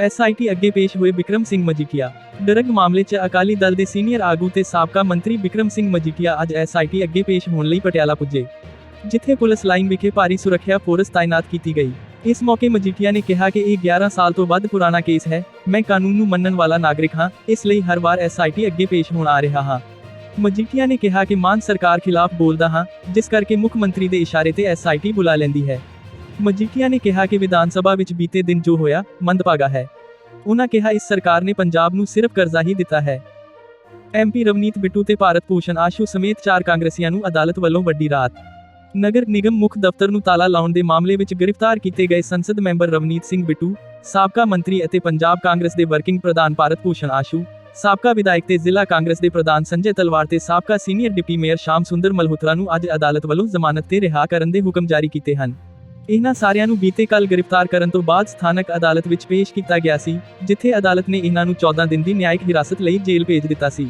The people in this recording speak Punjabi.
ਐਸਆਈਟੀ ਅੱਗੇ ਪੇਸ਼ ਹੋਏ ਵਿਕਰਮ ਸਿੰਘ ਮਜੀਠੀਆ। ਡਰਗ ਮਾਮਲੇ 'ਚ ਅਕਾਲੀ ਦਲ ਦੇ ਸੀਨੀਅਰ ਆਗੂ ਤੇ ਸਾਬਕਾ ਮੰਤਰੀ ਵਿਕਰਮ ਸਿੰਘ ਮਜੀਠੀਆ ਅੱਜ ਐਸਆਈਟੀ ਅੱਗੇ ਪੇਸ਼ ਹੋਣ ਲਈ ਪਟਿਆਲਾ ਪੁੱਜੇ। ਜਿੱਥੇ ਪੁਲਿਸ ਲਾਈਨ ਵਿਖੇ ਭਾਰੀ ਸੁਰੱਖਿਆ ਫੋਰਸ ਤਾਇਨਾਤ ਕੀਤੀ ਗਈ। ਇਸ ਮੌਕੇ ਮਜੀਠੀਆ ਨੇ ਕਿਹਾ ਕਿ ਇਹ 11 ਸਾਲ ਤੋਂ ਵੱਧ ਪੁਰਾਣਾ ਕੇਸ ਹੈ। ਮੈਂ ਕਾਨੂੰਨ ਨੂੰ ਮੰਨਣ ਵਾਲਾ ਨਾਗਰਿਕ ਹਾਂ। ਇਸ ਲਈ ਹਰ ਵਾਰ ਐਸਆਈਟੀ ਅੱਗੇ ਪੇਸ਼ ਹੋਣ ਆ ਰਿਹਾ ਹਾਂ। ਮਜੀਠੀਆ ਨੇ ਕਿਹਾ ਕਿ ਮਾਨ ਸਰਕਾਰ ਖਿਲਾਫ ਬੋਲਦਾ ਹਾਂ, ਜਿਸ ਕਰਕੇ ਮੁੱਖ ਮੰਤਰੀ ਦੇ ਇਸ਼ਾਰੇ ਤੇ ਐਸਆਈਟੀ ਬੁਲਾ ਲੈਂਦੀ ਹੈ। ਮਜੀਠੀਆ ਨੇ ਕਿਹਾ ਕਿ ਵਿਧਾਨ ਸਭਾ ਵਿੱਚ ਬੀਤੇ ਦਿਨ ਜੋ ਹੋਇਆ, ਮੰਦਭਾਗਾ ਹੈ। ਉਹਨਾਂ ਕਿਹਾ ਇਸ ਸਰਕਾਰ ਨੇ ਪੰਜਾਬ ਨੂੰ ਸਿਰਫ ਕਰਜ਼ਾ ਹੀ ਦਿੱਤਾ ਹੈ। ਐਮਪੀ ਰਵਨੀਤ ਬਿੱਟੂ ਤੇ ਭਾਰਤ ਭੂਸ਼ਣ ਆਸ਼ੂ ਸਮੇਤ ਚਾਰ ਕਾਂਗਰਸੀਆਂ ਨੂੰ ਅਦਾਲਤ ਵੱਲੋਂ ਵੱਡੀ ਰਾਤ। ਨਗਰ ਨਿਗਮ ਮੁੱਖ ਦਫ਼ਤਰ ਨੂੰ ਤਾਲਾ ਲਾਉਣ ਦੇ ਮਾਮਲੇ ਵਿੱਚ ਗ੍ਰਿਫਤਾਰ ਕੀਤੇ ਗਏ ਸੰਸਦ ਮੈਂਬਰ ਰਵਨੀਤ ਸਿੰਘ ਬਿੱਟੂ, ਸਾਬਕਾ ਮੰਤਰੀ ਅਤੇ ਪੰਜਾਬ ਕਾਂਗਰਸ ਦੇ ਵਰਕਿੰਗ ਪ੍ਰਧਾਨ ਭਾਰਤ ਭੂਸ਼ਣ ਆਸ਼ੂ, ਸਾਬਕਾ ਵਿਧਾਇਕ ਤੇ ਜ਼ਿਲ੍ਹਾ ਕਾਂਗਰਸ ਦੇ ਪ੍ਰਧਾਨ ਸੰਜੇ ਤਲਵਾਰ ਤੇ ਸਾਬਕਾ ਸੀਨੀਅਰ ਡਿਪਟੀ ਮੇਅਰ ਸ਼ਾਮ ਸੁੰਦਰ ਮਲਹੋਤਰਾ ਨੂੰ ਅੱਜ ਅਦਾਲਤ ਵੱਲੋਂ ਜ਼ਮਾਨਤ ਤੇ ਰਿਹਾ ਕਰਨ ਦੇ ਹੁਕਮ ਜਾਰੀ ਕੀਤੇ ਹਨ। ਇਹਨਾਂ ਸਾਰਿਆਂ ਨੂੰ ਬੀਤੇ ਕੱਲ ਗ੍ਰਿਫਤਾਰ ਕਰਨ ਤੋਂ ਬਾਅਦ ਸਥਾਨਕ ਅਦਾਲਤ ਵਿੱਚ ਪੇਸ਼ ਕੀਤਾ ਗਿਆ ਸੀ, ਜਿੱਥੇ ਅਦਾਲਤ ਨੇ ਇਹਨਾਂ ਨੂੰ 14 ਦਿਨ ਦੀ ਨਿਆਇਕ ਹਿਰਾਸਤ ਲਈ ਜੇਲ੍ਹ ਭੇਜ ਦਿੱਤਾ ਸੀ।